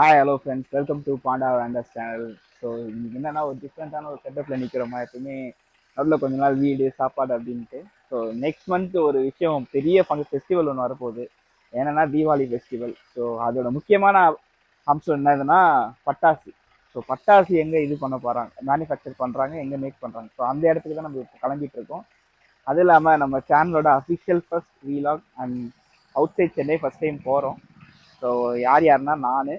Hi hello friends welcome to panda wanders channel so இன்னைக்கு என்னன்னா ஒரு டிஃப்ரெண்ட்டான ஒரு செட்டப்பில் நிற்கிறோமா எப்பவுமே நடுவில் கொஞ்ச நாள் வீடு சாப்பாடு அப்படின்ட்டு. ஸோ நெக்ஸ்ட் மந்த் ஒரு விஷயம் பெரிய ஃபங்க் ஃபெஸ்டிவல் ஒன்று வரப்போகுது. என்னென்னா தீபாவளி ஃபெஸ்டிவல் ஸோ அதோட முக்கியமான அம்சம் என்னதுன்னா பட்டாசு. ஸோ பட்டாசு எங்கே இது பண்ண போகிறாங்க மேனுஃபேக்சர் பண்ணுறாங்க எங்கே மேக் பண்ணுறாங்க ஸோ அந்த இடத்துக்கு தான் நம்ம இப்போ கிளம்பிட்டு இருக்கோம். அது இல்லாமல் நம்ம சேனலோட official first vlog and outside Chennai first time போகிறோம் ஸோ யார் யாருன்னா நான்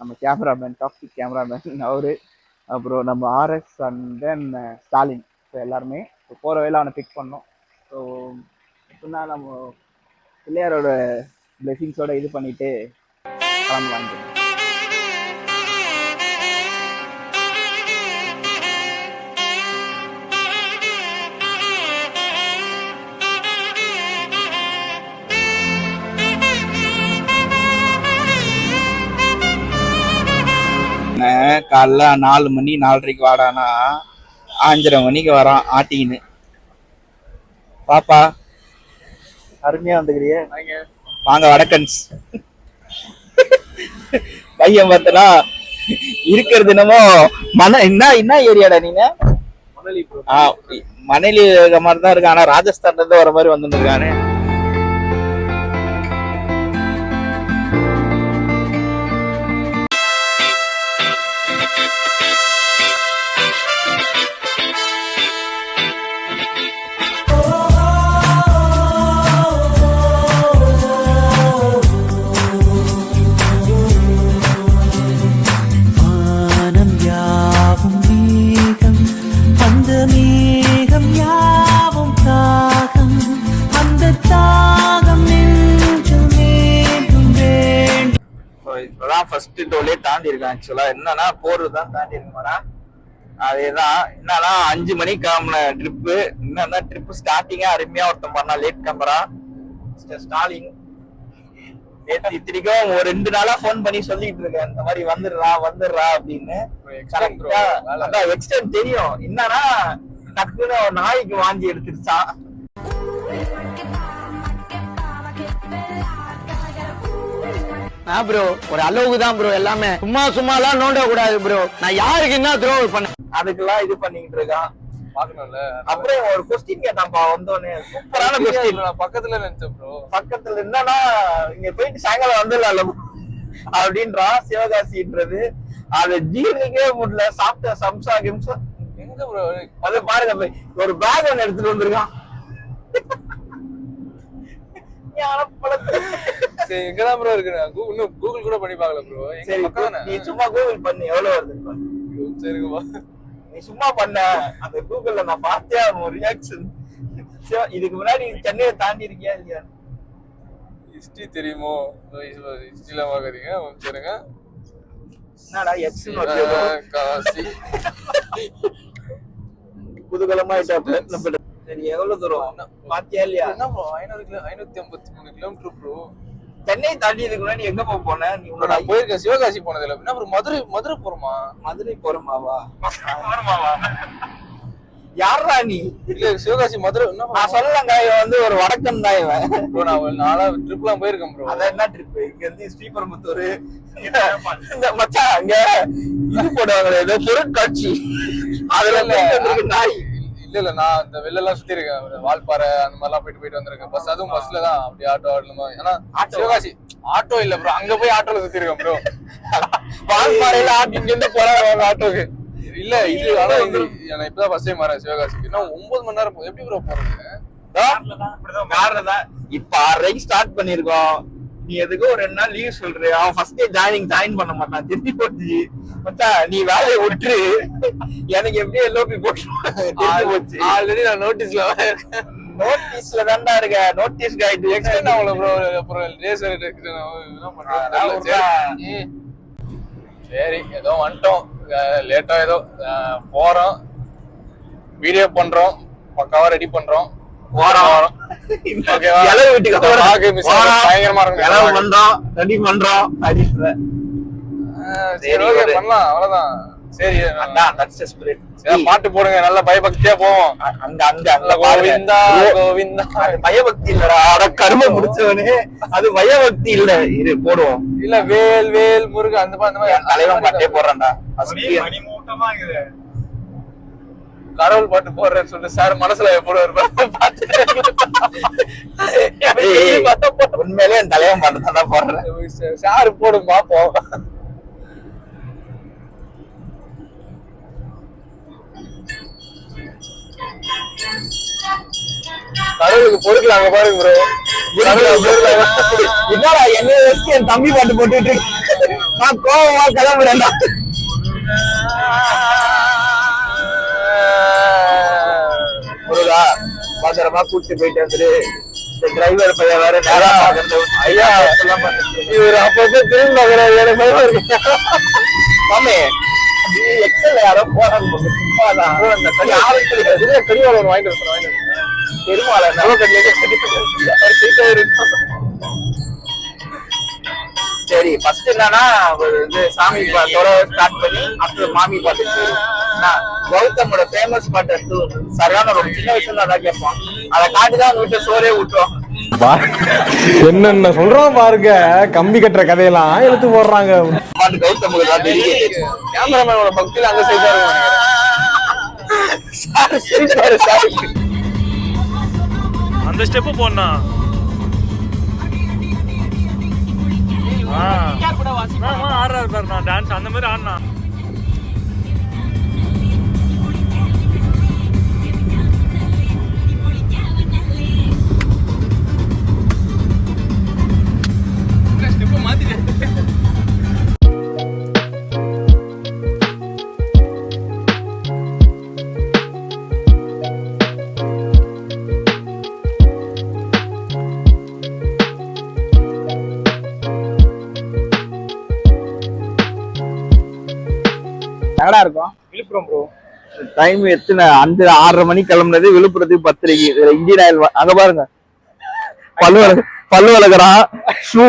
நம்ம கேமராமேன் டாக்ஸிக் கேமராமேன் அவரு அப்புறம் நம்ம RS and then Stalin so எல்லாருமே ஸோ போகிற வேலை அவனை பிக் பண்ணோம் ஸோ எப்படின்னா நம்ம பிள்ளையாரோட பிளெஸிங்ஸோட இது பண்ணிட்டு கிளம்பலாங்க காலைல நாலு மணி நாலரைக்கு வாடானா அஞ்சரை மணிக்கு வரான் ஆட்டின்னு பாப்பா. அருமையா வந்துக்கிறியே. வாங்க வடக்கன்ஸ். பையன் பார்த்தனா இருக்கிறது என்னமோ மன என்ன என்ன ஏரியாடா நீங்க? மணலி இருக்க மாதிரி தான் இருக்கு ஆனா ராஜஸ்தான்ல இருந்து வர மாதிரி வந்துட்டு இருக்கேன் ஆக்சுவலா என்னன்னா போர் தான் தாண்டி இருக்கா அதேதான் என்னன்னா அஞ்சு மணிக்கு கிளம்புன ட்ரிப்பு என்னன்னா ட்ரிப்பு ஸ்டார்டிங்கா அருமையா ஒருத்தன் பண்ணா லேட் கேமரா ஸ்டாலின் இத்தனைக்கும் ஒரு ரெண்டு நாளா ஃபோன் பண்ணி சொல்லிட்டு இருக்கேன். இந்த மாதிரி வந்துடுறா வந்துடுறா அப்படின்னு. அதான் எக்ஸ்டென்ட் தெரியும். என்னன்னா டக்குன்னு நாய்க்கு வாங்கி எடுத்துருச்சான் ஆ ப்ரோ ஒரு அளவுக்கு தான் ப்ரோ எல்லாமே. சும்மா சும்மாலாம் நோண்ட கூடாது ப்ரோ நான் யாருக்கு என்ன த்ரோ பண்ண அதுக்கெல்லாம் இது பண்ணிக்கிட்டு இருக்கான். பாக்கணும்ல அப்புறம் ஒரு கொஸ்டின் கேட்டான்ப்பா வந்தோடனே. சூப்பரான கொஸ்டின் நான் பக்கத்துல நினைச்சேன் ப்ரோ பக்கத்துல என்னன்னா இங்க போயிட்டு சாயங்காலம் வந்துடலாம் அப்படின்றான் சிவகாசின்றது. அதை ஜீரணிக்கவே முடியல. சாப்பிட்ட சம்சா கிம்சா. எங்க ப்ரோ அது பாருங்க ஒரு பேக் ஒன்னு எடுத்துட்டு வந்திருக்கான். ஞானப்பழத்தை. எங்கதான் ப்ரோ இருக்கு நான் இன்னும் கூகுள் கூட பண்ணி பார்க்கல ப்ரோ எங்க சரி பக்கம் தானே? நீ சும்மா கூகுள் பண்ணு எவ்வளவு வருது. சரிங்கப்பா நீ சும்மா பண்ண அந்த கூகுள்ல நான் பார்த்தே ஒரு ரியாக்ஷன் இதுக்கு முன்னாடி சென்னையை தாண்டி இருக்கியா இல்லையா? ஹிஸ்டரி தெரியுமோ? ஹிஸ்டரிலாம் பார்க்காதீங்க சரிங்க என்னடா எக்ஸ் காசி குதூகலமா ஆயிட்டா சரி எவ்வளவு தூரம்? பாத்தியா இல்லையா? என்ன ப்ரோ ஐநூறு கிலோ ஐநூத்தி ஐம்பத்தி மூணு கிலோமீட்டர் ப்ரோ சென்னை தாண்டி இதுக்கு முன்னாடி எங்க போக போன? நீ நான் போயிருக்கேன் சிவகாசி போனது இல்ல என்ன ப்ரோ மதுரை மதுரை போறோமா? மதுரை போறமாவா? போறமாவா? யாரா நீ? இல்ல சிவகாசி மதுரை என்ன நான் சொல்லலங்க இவன் வந்து ஒரு வடக்கன் தான் இவன். ப்ரோ நான் ஒரு நாளா ட்ரிப்லாம் போயிருக்கேன் ப்ரோ அதான் என்ன ட்ரிப் இங்க இருந்து ஸ்ரீபெரும்புத்தூர். இந்த மச்சான் அங்க இது போடுவாங்களே ஏதோ பொருட்காட்சி அதுல நாய். இல்ல இல்ல நான் இந்த வெளில எல்லாம் சுத்தி இருக்கேன். வால்பாறை அந்த மாதிரிலாம் போயிட்டு போயிட்டு வந்திருக்கேன். பஸ் அதுவும் பஸ்ல தான். அப்படி ஆட்டோ ஆடணுமா ஏன்னா? சிவகாசி ஆட்டோ இல்ல ப்ரோ அங்க போய் ஆட்டோல சுத்தி இருக்கேன் ப்ரோ வால்பாறையில ஆட்டி இங்க இருந்து போறாங்க ஆட்டோக்கு. இல்ல இது ஆனா இது நான் இப்பதான் ஃபர்ஸ்ட் டைம் வரேன் சிவகாசிக்கு. இன்னும் ஒன்பது மணி நேரம் போ- எப்படி ப்ரோ போறது? கார்ல தான் இப்ப ஆறரைக்கு ஸ்டார்ட் பண்ணிருக்கோம். நீ எதுக்கும் ஒரு ரெண்டு நாள் லீவ் சொல்ற அவன் ஃபர்ஸ்ட் டே ஜாயினிங் ஜாயின் பண்ண மாட்டான். போச்சு மச்சான் நீ வேலையை விட்டுரு. எனக்கு எப்படியே எல்லோபி போட்டு ஆல்ரெடி நான் நோட்டீஸ்ல நோட்டீஸ்ல தான்டா இருக்க நோட்டீஸ் கைடு எக்ஸ்டெண்ட் ஆகல ப்ரோ அப்புறம் பண்றது? சரி. ஏதோ வந்துட்டோம். லேட்டா ஏதோ போறோம். வீடியோ பண்றோம். பக்காவா ரெடி பண்றோம். போறோம். ஓகேவா? வீட்டுக்கு. பயங்கரமா இருக்கும். பண்றோம். ரெடி பண்றோம். சரி, சரி ஓகே ஒரு- பண்ணலாம் அவ்வளவுதான் சரி அதான் தட்ஸ் ஸ்பிரிட் பாட்டு போடுங்க நல்ல பயபக்தியா போவோம் அங்க அங்க அங்க நல்ல கோவிந்தா கோவிந்தா பயபக்தி இல்லடா அட கரும முடிச்சவனே அது பயபக்தி இல்ல இரு போடுவோம் இல்ல வேல் வேல் முருகன் அந்த மாதிரி அந்த மாதிரி தலைவன் பாட்டே போடுறான்டா அஸ்தியன். கடவுள் பாட்டு போடுறேன்னு சொல்லிட்டு சார் மனசுல போடுவாரு உண்மையிலே என் தலைவன் பாட்டு தான் போடுறேன் சார் போடும் பாப்போம் கடவுளுக்கு பொறுக்கல அங்க பாருங்க ப்ரோ என்னடா என்ன என் தம்பி பாட்டு போட்டுட்டு? நான் கோவமா கிளம்புறேன்டா. முருகா பத்திரமா கூட்டிட்டு போயிட்டு வந்துரு. இந்த டிரைவர் பையன் வேற நேரா பாக்குறது ஐயா. இவர் அப்பப்ப திரும்ப பார்க்கறாரு, எனக்கு பயமா இருக்கு. மாமே எக்ஸல் யாரோ போறாங்க பாரு, சும்மாதான். bro, இந்த கடி ஆளுக்கு இதுல கடிவாளம் ஒண்ணு வாங்கிட்டு வாங்கிட்டு. பெருமாள் அவர் சரி ஃபர்ஸ்ட் என்னன்னா ஒரு வந்து சாமி பாட்டோட ஸ்டார்ட் பண்ணி அடுத்தது மாமி. என்ன, கௌதமோட ஃபேமஸ் பாட்டு எடுத்து ஒரு சரியான ஒரு சின்ன வயசுல அதான் கேட்பான் அதை காட்டி தான் வீட்டு சோறே விட்டுரும் என்னென்ன சொல்றோம் பாருங்க. கம்பி கட்டுற கதையெல்லாம் இழுத்து போடுறாங்க. பாட்டு தான் தெரியும் கேமராமேனோட பக்தியில அங்க சார் சரி சார் சார். அந்த ஸ்டெப்பு போடனா ஆடுறாரு பாரு நான் டான்ஸ் அந்த மாதிரி ஆடினா. இருக்கும் விழுப்புரம் ப்ரோ டைம் எத்தனை? அஞ்சு ஆறரை மணிக்கு கிளம்புனது விழுப்புரத்துக்கு பத்திரிக்கை. இதுல இந்தியன் ஆயில் அங்க பாருங்க. பல்லு வளர்க்க பல்லு வளர்க்குறான் ஷூ.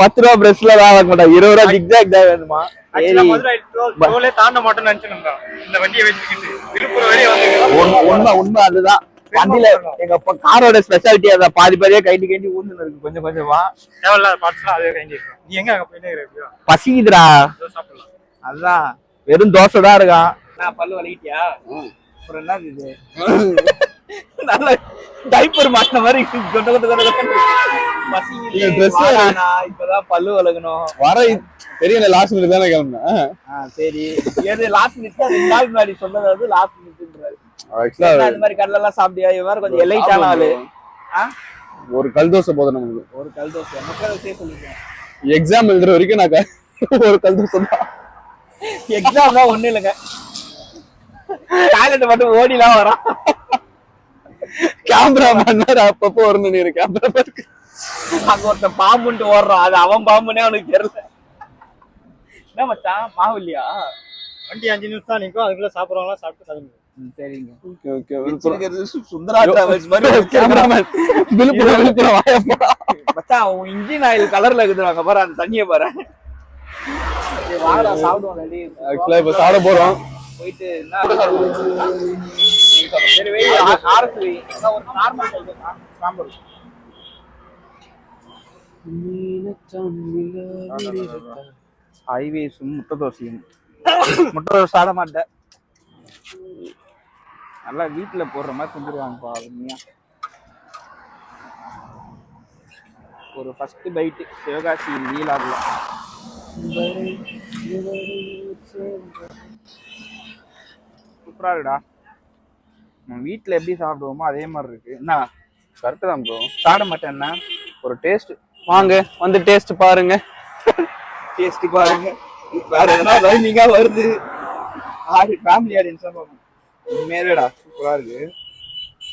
பத்து ரூபா பிரஷ்ல தான் வாங்க மாட்டான். இருபது ரூபா ஜிக்ஜாக் தான் வேணுமா? தாண்ட மாட்டேன்னு நினைச்சிருந்தேன் இந்த வண்டியை வச்சுக்கிட்டு விழுப்புரம் வரையும் வந்து உண்மை உண்மை அதுதான். வண்டியில எங்க காரோட ஸ்பெஷாலிட்டி அதான். பாதி பாதியா கைட்டி கைட்டி ஊந்துன்னு இருக்கு. கொஞ்சம் கொஞ்சமா. தேவையில்லாத பார்ட்ஸ்லாம் அதே வாங்கி நீ எங்க அங்க போயிட்டே இருக்கியோ? பசிக்குதுடா. சாப்பிடலாம். அதான். வெறும் தோசை தான் இருக்கான். நான் பல்லு வலிக்கிட்டியா? அப்புறம் என்ன இது? நல்ல டைப்பர் மாட்டின மாதிரி கொண்ட கொண்ட கொண்ட நான் இப்பதான் பல்லு வளக்கணும் வர பெரிய லாஸ்ட் மினிட் தானே கிளம்புனேன். ஆ, சரி. ஏது லாஸ்ட் மினிட் ரெண்டு நாள் முன்னாடி சொன்னது வந்து லாஸ்ட் மினிட்ன்றாரு ஆக்சுவலா இந்த மாதிரி கடல எல்லாம் சாப்பிட்டியா கொஞ்சம் எலைட்டான ஆளு ஆ? ஒரு கல் தோசை போதும் நமக்கு. ஒரு கல் தோசை. சொல்லிருக்கேன். எக்ஸாம் எழுதுற வரைக்கும் நான் க- ஒரு கல் தோசை தான். எக்ஸாம் தான் ஒண்ணு இல்லைங்க. டாய்லெட் மட்டும் ஓடிலாம் வரான் கேமரா மேன் அப்பப்போ வரணும் நீ கேமரா அங்க ஒருத்தன் பாம்புன்ட்டு ஓடுறான். அது அவன் பாம்புனே அவனுக்கு தெரியல. என்ன மச்சான் மாவு இல்லையா? வண்டி அஞ்சு நிமிஷம் தான் நிற்கும் அதுக்குள்ள சாப்பிடுவாங்களா சாப்பிட்டு கிளம்பி சரிங்க. ஓகே ஓகே வச்சிருக்கிறது சு- சுந்தரா டிராவல்ஸ் மாதிரி ஒரு கேமரா மேன் விழுப்புரம் விழுப்புரம் வாயப்பா மச்சான் இன்ஜின் ஆயில் கலர்ல இருக்குது. அங்க பாரு அந்த தண்ணியை பாரு. சரி, வாடா சாப்பிடுவோம் ரெடி. ஆக்சுவலா இப்ப சாப்பிட போயிட்டு சாம்பார். ஹைவேஸும் முட்டை தோசையும். முட்டை தோசை சாட மாட்டேன். நல்லா வீட்டுல போடுற மாதிரி செஞ்சிருவாங்கப்பா உண்மையா ஒரு ஃபர்ஸ்ட் பைட்டு சிவகாசி நீலாறுல சூப்பரா இருக்குடா. நம்ம வீட்ல எப்படி சாப்பிடுவோமோ அதே மாதிரி இருக்கு. என்ன? கரெக்ட் தான் ப்ரோ சாப்பிட மாட்டேன்னா ஒரு டேஸ்ட் வாங்க வந்து டேஸ்ட் பாருங்க. டேஸ்ட் பாருங்க. வேற எதனா லைனிங்கா வருது. ஆடி ஃபேமிலி ஆடியன்ஸா பார்க்கணும் உண்மையாவேடா சூப்பரா இருக்கு.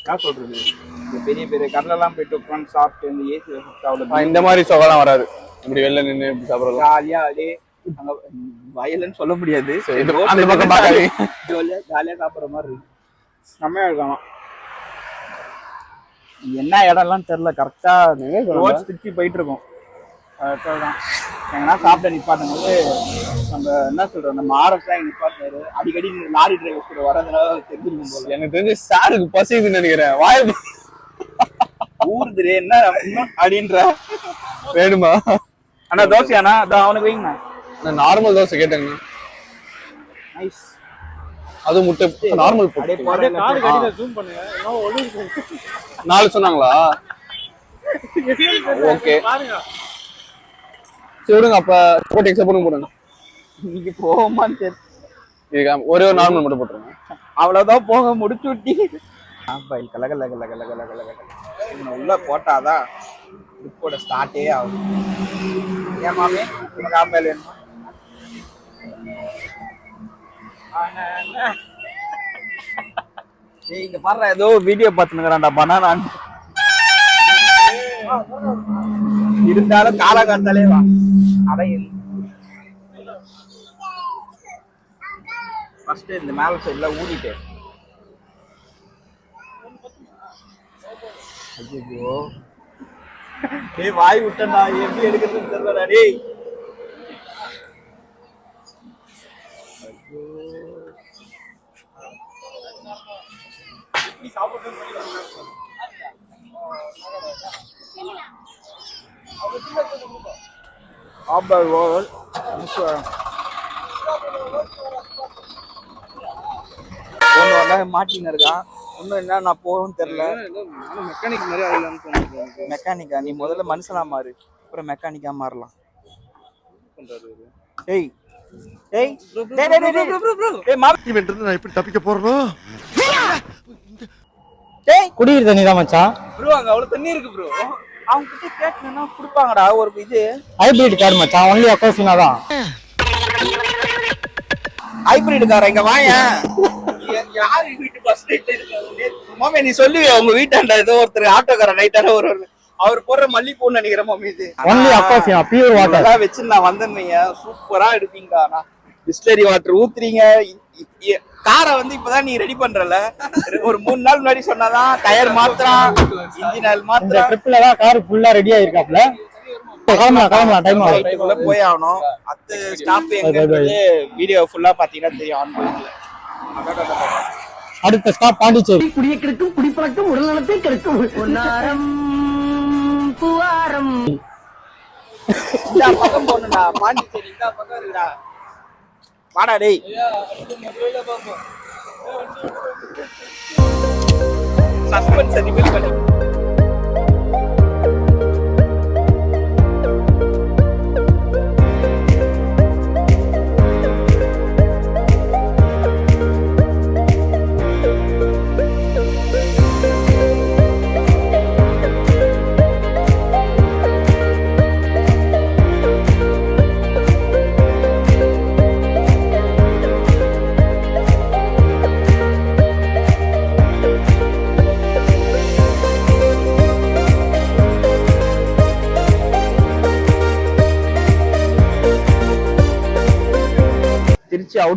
என்ன சொல்றது? இந்த பெரிய பெரிய கடலெல்லாம் போயிட்டு உட்காந்து சாப்பிட்டு இந்த ஏசி அவ்வளோ இந்த மாதிரி சொகலாம் வராது. இப்படி வெளில நின்று இப்படி சாப்பிடலாம். ஜாலியா அப்படியே அங்க வயலுன்னு சொல்ல முடியாது. அந்த பக்கம் பார்க்காதீங்க. ஜாலியா ஜாலியா சாப்பிடுற மாதிரி இருக்கு. செம்மையா இருக்கலாம் என்ன இடம்லாம் தெரியல கரெக்டா ரோட்ஸ் சுத்தி போயிட்டு இருக்கோம். தான் எங்கன்னா சாப்பிட நிப்பாட்டும் போது நம்ம என்ன சொல்றோம் நம்ம ஆர்எஸ் தான் நிப்பாட்டினாரு. அடிக்கடி லாரி டிரைவர்ஸ் கூட வரதுனால தெரிஞ்சிருக்கும் போல. எனக்கு தெரிஞ்சு சாருக்கு பசிக்குதுன்னு நினைக்கிறேன். வாய் ஊருதுரு என்ன அப்படின்ற வேணுமா? அண்ணா தோசையாண்ணா? அதான் அவனுக்கு வைங்கண்ணா. நான் நார்மல் தோசை கேட்டேங்கண்ணா. நைஸ் அது முட்டை நார்மல் பண்ணுங்க. நாலு சொன்னாங்களா? ஓகே. பாருங்க. சரி விடுங்க அப்ப போட்டு எக்ஸ்ட்ரா போட்டு போடுங்க. இன்னைக்கு போகுமான்னு தெரியல ஒரே ஒரு நார்மல் மட்டும் போட்டுருங்க. அவ்வளவுதான் போக முடிச்சு விட்டி ஆப்பாயில் கல கல கல கல கல கல கல இவனை உள்ள போட்டாதான் ட்ரிப்போட ஸ்டார்ட்டே ஆகும். ஏன் மாமி? உனக்கு ஆப்பாயில் வேணுமா? இங்க பாரு ஏதோ வீடியோ பார்த்துனுக்குறான்டா பனானான் இருந்தாலும் காலகாத்தாலே வா. அடையும் ஃபர்ஸ்ட் இந்த மேல சைடுல ஊடிட்டு ஐயோ டேய் வாய் விட்டேன்டா. எப்படி எடுக்கிறதுன்னு தெரியலடா டேய். ஆபர் ஓவர் ஒன்று மாட்டின்னு இருக்கான் இன்னும் என்ன நான் போகணும்னு தெரியல. மெக்கானிக் மாதிரி ஆகலாம்னு மெக்கானிக்கா நீ முதல்ல மனுஷனா மாறு. அப்புறம் மெக்கானிக்கா மாறலாம். டேய் டேய் டேய் டேய் டேய் டேய் டேய் மா இவன் நான் எப்படி தப்பிக்க போறனோ? டேய். குடிக்கிற தண்ணி தான் மச்சான். ப்ரோ அங்க அவ்வளவு தண்ணி இருக்கு ப்ரோ. அவங்க கிட்ட கேட்டனா கொடுப்பாங்கடா ஒரு இது. ஹைபிரிட் கார் மச்சான் ஒன்லி அக்கோசினா தான் ஹைபிரிட் கார இங்க வாயேன். யாரு வீட்டு பஸ் மாமே நீ சொல்லுவே உங்க வீட்டாண்ட ஏதோ ஒருத்தர் ஆட்டோக்கார நைட்டான ஒரு அவர் போடுற மல்லிப்பூன்னு நினைக்கிறேன் மாமி இது. Only pure water. வச்சு நான் வந்தேன்னீங்க சூப்பரா எடுப்பீங்க ஆனா பிஸ்லரி வாட்டர் ஊத்துறீங்க. காரை வந்து இப்பதான் நீ ரெடி பண்றல. ஒரு மூணு நாள் முன்னாடி சொன்னாதான் டயர் மாத்திரம் இன்ஜின் ஆயில் மாத்திரம் ட்ரிப்ல தான் கார் ஃபுல்லா ரெடி ஆயிருக்காப்ல கிளம்பலாம் கிளம்பலாம் டைம் ஆகும் போய் ஆகணும். அத்து ஸ்டாப் எங்கன்றது வீடியோ ஃபுல்லா பாத்தீங்கன்னா தெரியும். ஆன் கோயிங்ல அடுத்த ஸ்டாப் பாண்டிச்சேரி. குடிய கெடுக்கும் குடிப்பழக்கம் உடல்நலத்தை கெடுக்கும். பொன்னாரம் பூவாரம். பக்கம் போகணும்டா. பாண்டிச்சேரி இந்த பக்கம் இருக்குடா. வாடா டேய். சஸ்பென்ஸ் ரிவீல் பண்ணி.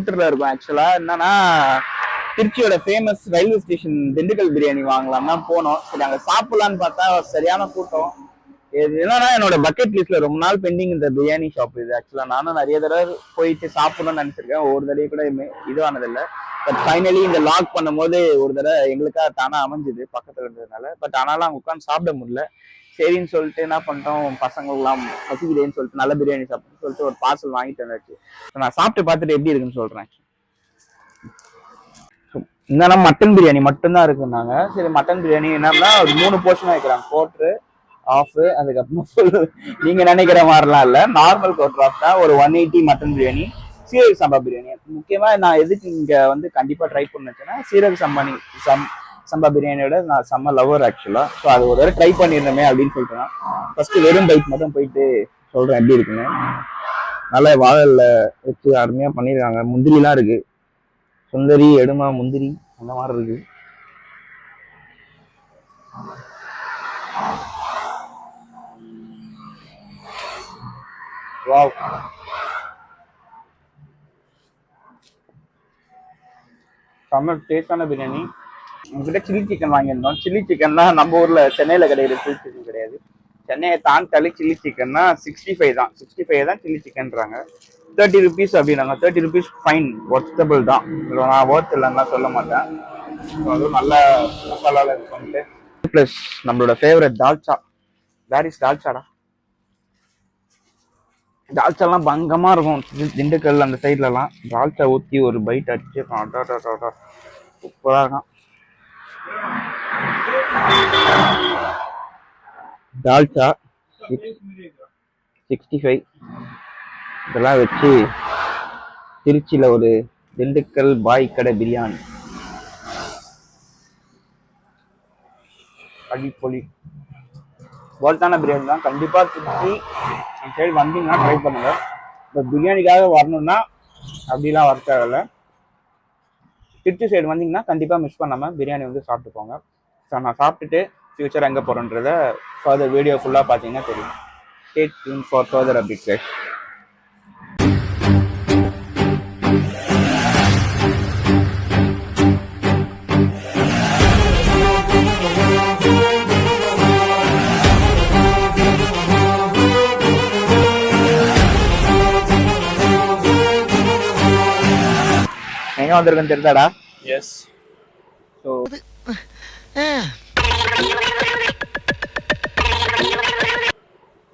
அவுட்டர்ல இருக்கும். ஆக்சுவலா என்னன்னா திருச்சியோட famous railway station Dindigul biryani வாங்கலாம் தான் போனோம். சரி அங்க சாப்பிடலான்னு பார்த்தா சரியான கூட்டம். இது என்னன்னா என்னோட பக்கெட் லிஸ்ட்ல ரொம்ப நாள் பெண்டிங் இந்த பிரியாணி ஷாப் இது. ஆக்சுவலா நானும் நிறைய தடவை போயிட்டு சாப்பிடணும்னு நினைச்சிருக்கேன். ஒரு தடவை கூட இதுவானதில்லை. பட் ஃபைனலி இந்த லாக் பண்ணும்போது ஒரு தடவை எங்களுக்காக தானா அமைஞ்சுது பக்கத்துல இருந்ததுனால. பட் ஆனாலும் அங்க உட்காந்து சாப்பிட முடியல. சரின்னு சொல்லிட்டு என்ன பண்ணிட்டோம் பசங்கள்லாம் பசிக்குதேன்னு சொல்லிட்டு நல்ல பிரியாணி சாப்பிட்டு சொல்லிட்டு ஒரு பார்சல் வாங்கிட்டு வந்தாச்சு. நான் சாப்பிட்டு பார்த்துட்டு எப்படி இருக்குன்னு சொல்றேன். என்னன்னா மட்டன் பிரியாணி மட்டும்தான் இருக்குன்னாங்க. சரி மட்டன் பிரியாணி என்னன்னா ஒரு மூணு போர்ஷன் வைக்கிறாங்க கோட்ரு ஆஃப் அதுக்கப்புறம் full. நீங்க நினைக்கிற மாதிரிலாம் இல்ல. நார்மல் கோட்ரு ஆஃப் தான் ஒரு ஒன் எயிட்டி மட்டன் பிரியாணி சீரக சம்பா பிரியாணி. முக்கியமா நான் எதுக்கு இங்க வந்து கண்டிப்பா ட்ரை பண்ணுச்சுன்னா சீரக சம்பானி சம் சம்பா பிரியாணியோட நான் செம்ம லவர் ஆக்சுவலா ஸோ அது ஒரு தடவை ட்ரை பண்ணிருந்தோமே அப்படின்னு சொல்லிட்டு ஃபர்ஸ்ட் வெறும் பைக் மட்டும் போயிட்டு சொல்றேன் எப்படி இருக்குன்னு. நல்லா வாழல்ல வச்சு அருமையா பண்ணிருக்காங்க முந்திரிலாம் இருக்கு. சுந்தரி எடுமா முந்திரி அந்த மாதிரி இருக்கு. வாவ். செம்ம டேஸ்டான பிரியாணி. உங்ககிட்ட சில்லி சிக்கன் வாங்கியிருந்தோம். சில்லி சிக்கன் தான் நம்ம ஊர்ல சென்னையில கிடையாது சில்லி சிக்கன் கிடையாது. சென்னையை தாண்டாலே சில்லி சிக்கன்னா சிக்ஸ்டி ஃபைவ் தான். சிக்ஸ்டி ஃபைவ் தான் சில்லி சிக்கன்றாங்க தேர்ட்டி ருபீஸ் அப்படின்னாங்க. தேர்ட்டி ருபீஸ் ஃபைன் ஒர்த்தபிள் தான். இதுல நான் ஒர்த் இல்லைன்னா சொல்ல மாட்டேன். அதுவும் நல்ல மசாலாவில் இருக்கும் ப்ளஸ் நம்மளோட ஃபேவரட் தால்ச்சா. வேர் இஸ் தால்ச்சாடா? தால்ச்சாலாம் பங்கமாக இருக்கும். திண்டுக்கல் அந்த சைட்லலாம் தால்ச்சா ஊற்றி ஒரு பைட் அடிச்சு சூப்பராக இருக்கும். டால்சா சிக்ஸ்டி ஃபைவ் இதெல்லாம் வச்சு திருச்சியில் ஒரு திண்டுக்கல் பாய் கடை பிரியாணி. அடிப்பொலி போல்தான பிரியாணி தான். கண்டிப்பாக திருச்சி அந்த சைடு வந்தீங்கன்னா ட்ரை பண்ணுங்க. இப்போ பிரியாணிக்காக வரணும்னா அப்படிலாம் வர தேவையில்ல திருச்சி சைடு வந்தீங்கன்னா கண்டிப்பாக மிஸ் பண்ணாமல் பிரியாணி வந்து சாப்பிட்டு போங்க ஸோ நான் சாப்பிட்டுட்டு ஃபியூச்சர் எங்கே போகிறோன்றத ஃபர்தர் வீடியோ ஃபுல்லாக பார்த்தீங்கன்னா தெரியும். ஸ்டேட் ஃபார் ஃபர்தர் அப்டேட் எங்க வந்திருக்குன்னு தெரிந்தாடா எஸ் ஸோ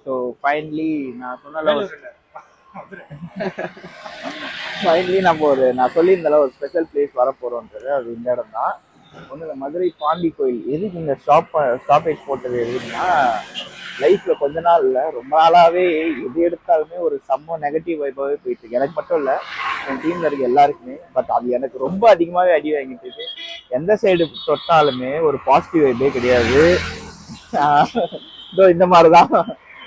ஸோ ஃபைனலி நான் சொன்னல ஃபைனலி நம்ம ஒரு நான் சொல்லியிருந்தால ஒரு ஸ்பெஷல் பிளேஸ் வர போறோன்றது அது இந்த இடம் தான் ஒன்று இல்லை மதுரை பாண்டி கோயில். எதுக்கு இந்த ஸ்டாப் ஸ்டாப்பேஜ் போட்டது எதுன்னா லைஃப்ல கொஞ்ச நாள் இல்லை ரொம்ப நாளாகவே எது எடுத்தாலுமே ஒரு செம்ம நெகட்டிவ் வைப்பாகவே போயிட்டு இருக்கு. எனக்கு மட்டும் இல்லை என் டீம்ல இருக்க எல்லாருக்குமே. பட் அது எனக்கு ரொம்ப அதிகமாகவே அடி வாங்கிட்டு இருக்கு. எந்த சைடு தொட்டாலுமே ஒரு பாசிட்டிவ் வைப்பே கிடையாது. இதோ இந்த மாதிரி தான்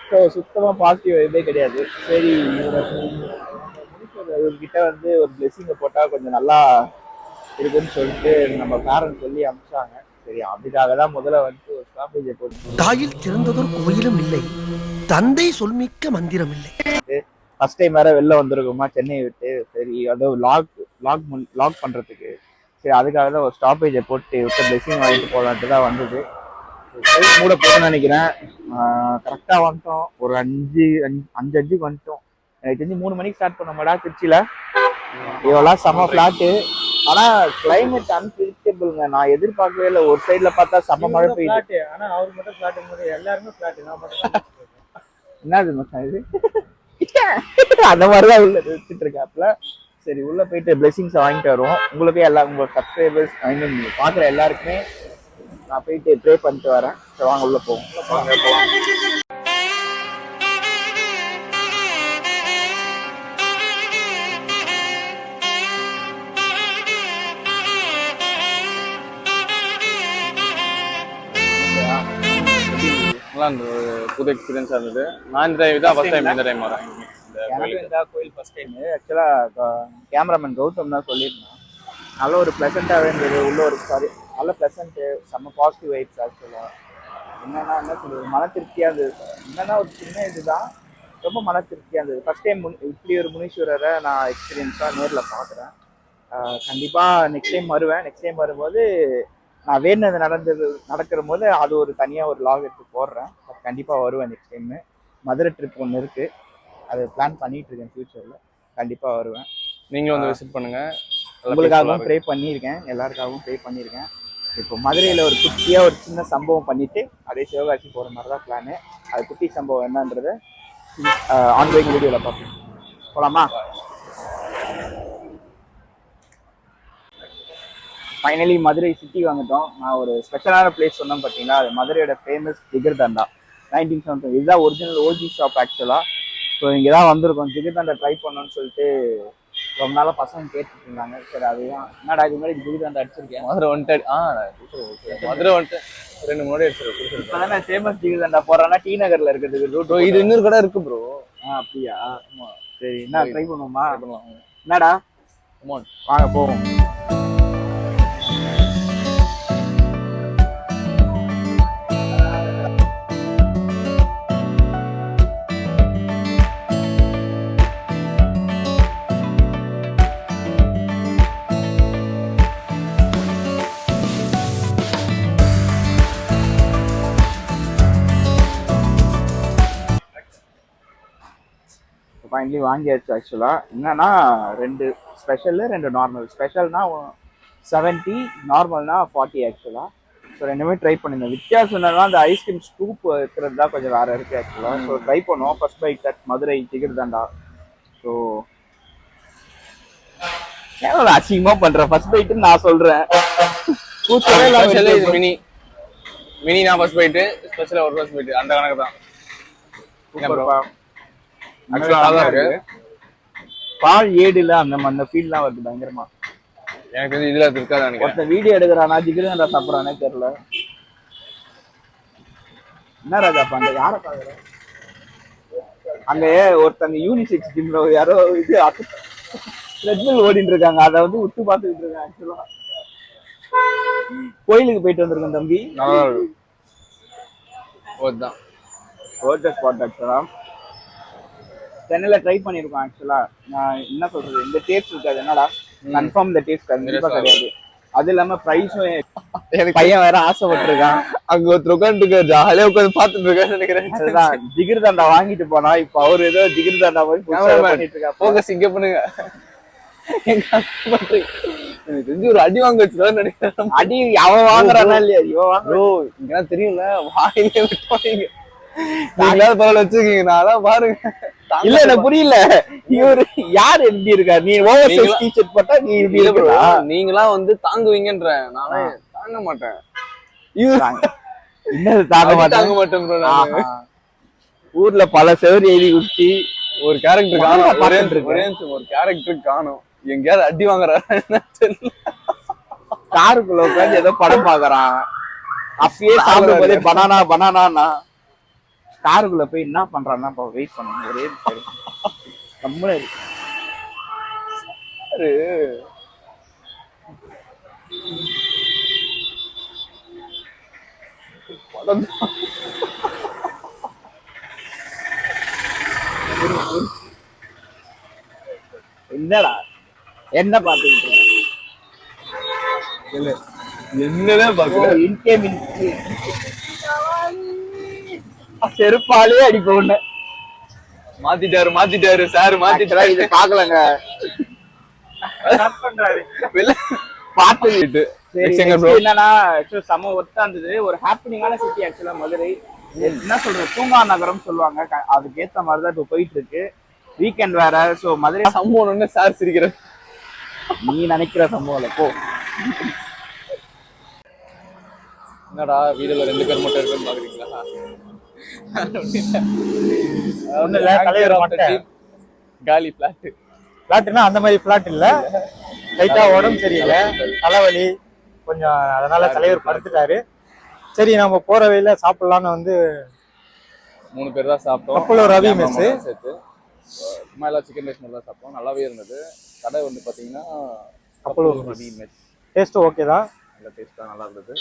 ஸோ சுத்தமாக பாசிட்டிவ் வைப்பே கிடையாது. சரி இவரை இவர்கிட்ட வந்து ஒரு பிளெஸிங்கை போட்டால் கொஞ்சம் நல்லா இருக்குன்னு சொல்லிட்டு நம்ம பேரண்ட்ஸ் சொல்லி அனுப்பிச்சாங்க. சரி அதுக்காக தான் முதல்ல வந்து ஒரு ஸ்டாப்பேஜை போட்டு தாயில் சிறந்ததொரு கோயிலும் இல்லை. தந்தை சொல்மிக்க மந்திரம் இல்லை. ஃபர்ஸ்ட் டைம் வேற வெளில வந்திருக்கோமா சென்னையை விட்டு? சரி அதோ லாக் லாக் லாக் பண்றதுக்கு. சரி அதுக்காக தான் ஒரு ஸ்டாப்பேஜை போட்டு விட்டு பிளெஸிங் வாங்கிட்டு போகலான்ட்டு தான் வந்தது. மூட போகணும்னு நினைக்கிறேன். கரெக்டாக வந்துட்டோம். ஒரு அஞ்சு அஞ்சு அஞ்சு அஞ்சுக்கு வந்துட்டோம். எனக்கு தெரிஞ்சு மூணு மணிக்கு ஸ்டார்ட் பண்ணோமாடா திருச்சியில்? இவெல்லாம் செம்ம ஃப்ளாட்டு ஆனால் கிளைமேட் அன்பிரிடிக்டபிள்ங்க நான் எதிர்பார்க்கவே இல்லை. ஒரு சைடில் பார்த்தா செம்ம மழை பெய்யுது. ஆனா அவர் மட்டும் ஃபிளாட் போது எல்லாருமே ஃபிளாட் நான் மட்டும் என்னது மச்சான் இது அந்த மாதிரி தான் உள்ள வச்சுட்டு இருக்காப்புல. சரி உள்ள போயிட்டு பிளெஸிங்ஸ் வாங்கிட்டு வருவோம். உங்களுக்கு எல்லா உங்க சப்ஸ்கிரைபர்ஸ் ஐ மீன் பாக்குற எல்லாருக்குமே நான் போயிட்டு ப்ரே பண்ணிட்டு வரேன். சரி வாங்க உள்ள போவோம். வாங்க போவோம் நல்லா இருந்தது. புது எக்ஸ்பீரியன்ஸாக இருந்தது. நான் இந்த டைம் தான் ஃபஸ்ட் டைம் இந்த டைம் வரேன் இந்த இந்த கோயில் ஃபஸ்ட் டைம் ஆக்சுவலாக கேமராமேன் கௌதம் தான் சொல்லியிருந்தேன். நல்ல ஒரு ப்ளசண்ட்டாகவே இருந்தது. உள்ள ஒரு சாரி நல்ல ப்ளசண்ட்டு செம்ம பாசிட்டிவ் வைப்ஸ் ஆக்சுவலாக என்னன்னா என்ன சொல்கிறது மன திருப்தியாக இருந்தது. என்னன்னா ஒரு சின்ன இதுதான். ரொம்ப மன திருப்தியாக இருந்தது. ஃபஸ்ட் டைம் இப்படி ஒரு முனீஸ்வரரை நான் எக்ஸ்பீரியன்ஸாக நேரில் பார்க்குறேன். கண்டிப்பாக நெக்ஸ்ட் டைம் வருவேன். நெக்ஸ்ட் டைம் வரும்போது நான் வேணுனது நடந்தது நடக்கிற போது அது ஒரு தனியாக ஒரு லாக் எடுத்து போடுறேன். பட் கண்டிப்பாக வருவேன் நெக்ஸ்ட் டைமு மதுரை ட்ரிப் ஒன்று இருக்குது அது பிளான் பண்ணிட்டு இருக்கேன் ஃபியூச்சரில் கண்டிப்பாக வருவேன். நீங்களும் வந்து விசிட் பண்ணுங்க. நல்லா உங்களுக்காகவும் ப்ரே பண்ணியிருக்கேன். எல்லாருக்காகவும் ப்ரே பண்ணியிருக்கேன். இப்போ மதுரையில் ஒரு குட்டியாக ஒரு சின்ன சம்பவம் பண்ணிட்டு அதே சிவகாசி போகிற மாதிரி தான் பிளானு அது குட்டி சம்பவம் என்னன்றதை ஆன்கோயிங் வீடியோவில் பார்ப்போம். போகலாமா ஃபைனலி மதுரை சிட்டி வந்துட்டோம். நான் ஒரு ஸ்பெஷலான பிளேஸ் சொன்னேன் பார்த்தீங்களா? அது மதுரையோட ஃபேமஸ் ஜிகர்தண்டா. நைன்டீன் செவன்டி இதுதான் ஒரிஜினல் ஓஜி ஷாப் ஆக்சுவலாக ஸோ இங்கே தான் வந்திருக்கோம். ஜிகர்தண்டா ட்ரை பண்ணணும்னு சொல்லிட்டு ரொம்ப நாளாக பசங்க கேட்டுட்டு இருந்தாங்க. சரி அதுதான். என்னடா இது மாதிரி ஜிகர்தண்டா அடிச்சிருக்கேன் மதுரை வந்துட்டு ஆ மதுரை வந்துட்டு ரெண்டு முன்னாடி அடிச்சிருக்கேன் இப்போ ஃபேமஸ் ஜிகர்தண்டா போடுறான்னா டி நகரில் இருக்கிறதுக்கு ப்ரோ இது இன்னொரு கடை இருக்கு ப்ரோ. ஆ அப்படியா? சரி என்ன ட்ரை பண்ணுவோமா? என்னடா? அமௌண்ட் வாங்க போவோம். ஃபைனலி வாங்கியாச்சு ஆக்சுவலா என்னன்னா ரெண்டு ஸ்பெஷல் ரெண்டு நார்மல் ஸ்பெஷல்னா செவன்ட்டி நார்மல்னா ஃபார்ட்டி ஆக்சுவலா ஸோ ரெண்டுமே ட்ரை பண்ணிருந்தேன். வித்தியாசம் என்னன்னா அந்த ஐஸ்கிரீம் ஸ்கூப் இருக்கிறது தான் கொஞ்சம் வேற இருக்கு ஆக்சுவலா ஸோ ட்ரை பண்ணுவோம். First bike that Madurai ticket தாண்டா ஸோ ஏன் அசிங்கமா பண்ற? ஃபர்ஸ்ட் பைட்டுன்னு நான் இருக்கு. மினி மினி நான் ஃபர்ஸ்ட் போயிட்டு ஸ்பெஷல் ஒரு ஃபர்ஸ்ட் போயிட்டு அந்த கணக்கு தான். நல்லா இருக்கு. பால் ஏடுல அந்த அந்த ஃபீல்லாம் வருது பயங்கரமா. எனக்கு தெரிஞ்சு இதுல இருக்காது ஒருத்தன் வீடியோ எடுக்கிறானா ஜிகிருங்கடா சாப்பிட்றானே தெரியல. என்ன ராஜா அந்த யாரை பாக்குற அங்க ஒருத்தங்க யூனிசெக்ஸ் ஜிம்ல யாரோ இது ட்ரெட்மில் ஓடிட்டு இருக்காங்க. அதை வந்து உத்து பார்த்துக்கிட்டு இருக்காங்க ஆக்சுவலா கோயிலுக்கு போயிட்டு வந்திருக்கேன் தம்பி. நல்லா இருக்கு. ஓதான் ஓட்ட ஸ்பாட் ஆக்சுவலா சென்னையில ட்ரை பண்ணியிருக்கோம் ஆக்சுவலா நான் என்ன சொல்றது? இந்த டேஸ்ட் இருக்காது. என்னடா? கன்ஃபார்ம் இந்த டேஸ்ட் கண்டிப்பா Seriously. கிடையாது. அது இல்லாம பிரைஸும் பையன் வேற ஆசைப்பட்டிருக்கான். அங்க ஒருத்தர் உட்காந்துட்டு ஜாலியா உட்காந்து பாத்துட்டு இருக்காரு நினைக்கிறேன். ஜிகிர் தாண்டா வாங்கிட்டு போனா இப்ப அவர் ஏதோ ஜிகிர் தாண்டா Cameraman, பண்ணிட்டு இருக்காரு. போக்கஸ் இங்க பண்ணுங்க? எனக்கு தெரிஞ்சு ஒரு அடி வாங்க வச்சுதான் நினைக்கிறேன். அடி அவன் வாங்குறானா இல்லையா? இவன் வாங்குறான்? ப்ரோ இங்கெல்லாம் தெரியும்ல வாயிலே விட்டுவாங்க நீங்களாவது பரவாயில்ல வச்சிருக்கீங்க நான் பாருங்க. இல்ல எனக்கு புரியல. இவரு யார் எப்படி இருக்காரு? நீ ஓவர் சைஸ் நீங்களா- டிஷர்ட் போட்டா நீ இப்படி இல்ல bro, இருக்கா நீங்களாம் வந்து தாங்குவீங்கன்ற நானே தாங்க மாட்டேன். இது இன்னது தாங்க தாங்க மாட்டேன்? bro நானு. ஊர்ல பல செவரி எழுதி குடிச்சு ஒரு கேரக்டர் காணும். ஒரே பார்த்துட்டு இருக்கேன். ஒரே நிமிஷம், ஒரு கேரக்டர் காணும். எங்கேயாவது அடி வாங்குறாரு காருக்குள்ள உட்காந்து ஏதோ படம் பாக்குறான் அப்பயே சாப்பிடும் போதே பனானா பனானா காருக்குள்ள போய் என்ன பண்றான்னா வெயிட் பண்ணுங்க ஒரே நிமிஷம். கம்முனு இரு. என்னடா என்ன பாத்துக்கிட்டு இருக்க? என்னதான் ஓ, பாக்குற incoming. செருப்பாலே அடிப்ப உன்னை. மாத்திட்டாரு மாத்திட்டாரு சார் மாத்திட்டாரு. இதை பாக்கலங்க bro? என்னன்னா செம ஒர்த்தா இருந்தது. ஒரு ஹாப்பினிங்கான சிட்டி ஆக்சுவலா மதுரை. என்ன சொல்றது தூங்கா நகரம் சொல்லுவாங்க. க- அதுக்கேத்த மாதிரி தான் இப்போ போயிட்டு இருக்கு வீக்கெண்ட் வேற சோ மதுரை சம்பவம் சார் சிரிக்கிற. நீ நினைக்கிற சம்பவம் போ. என்னடா வீடுல ரெண்டு பேர் மட்டும் இருக்குன்னு பாக்குறீங்களா? காலி பிளாட் பிளாட்னா அந்த மாதிரி பிளாட் இல்ல. லைட்டா உடம்பு சரியில்லை. தலைவலி. கொஞ்சம் அதனால தலைவர் படுத்துட்டாரு. சரி நம்ம போற வழியில சாப்பிடலாம்னு வந்து மூணு பேர் தான் சாப்பிட்டோம். கப்பலூர் ரவி. மட்டும் சேர்த்து. சும்மா எல்லாம் சிக்கன் ரைஸ் மட்டும் தான் சாப்பிட்டோம். நல்லாவே இருந்தது. கடை வந்து பாத்தீங்கன்னா Kappalur Kappalur Ravi mess taste okay தான். நல்ல டேஸ்ட்டாக நல்லா இருந்தது.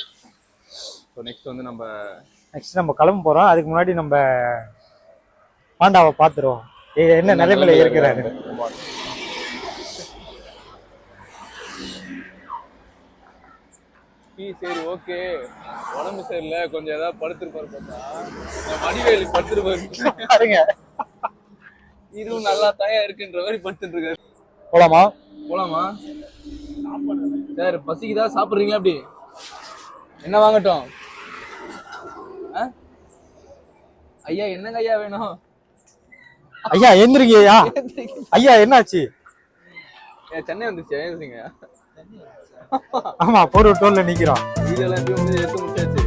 ஸோ நெக்ஸ்ட் வந்து நம்ம நெக்ஸ்ட் நம்ம கிளம்ப போறோம். அதுக்கு முன்னாடி நம்ம பாண்டாவை பாத்துருவோம் ஏ- என்ன நிலைமையில இருக்கிறாரு? டீ சரி ஓகே உடம்பு சரியில்லை. கொஞ்சம் ஏதாவது படுத்துருப்பாரு பார்த்தா. மடிவேலு படுத்துருப்பாரு. பாருங்க. இதுவும் நல்லா தயா இருக்குன்ற மாதிரி படுத்துட்டு இருக்காரு போலாமா? போலாமா சார் பசிக்குதா? சாப்பிடுறீங்களா அப்படி என்ன வாங்கட்டும் ஆ? ஐயா என்னங்க ஐயா வேணும்? ஐயா எந்திரிங்கய்யா. ஐயா என்னாச்சு? சென்னை வந்துச்சு எழுந்துங்க ஆமா போர் டோல்ல நிக்கிறோம். எப்படி வந்து எடுத்து முடிச்சாச்சு?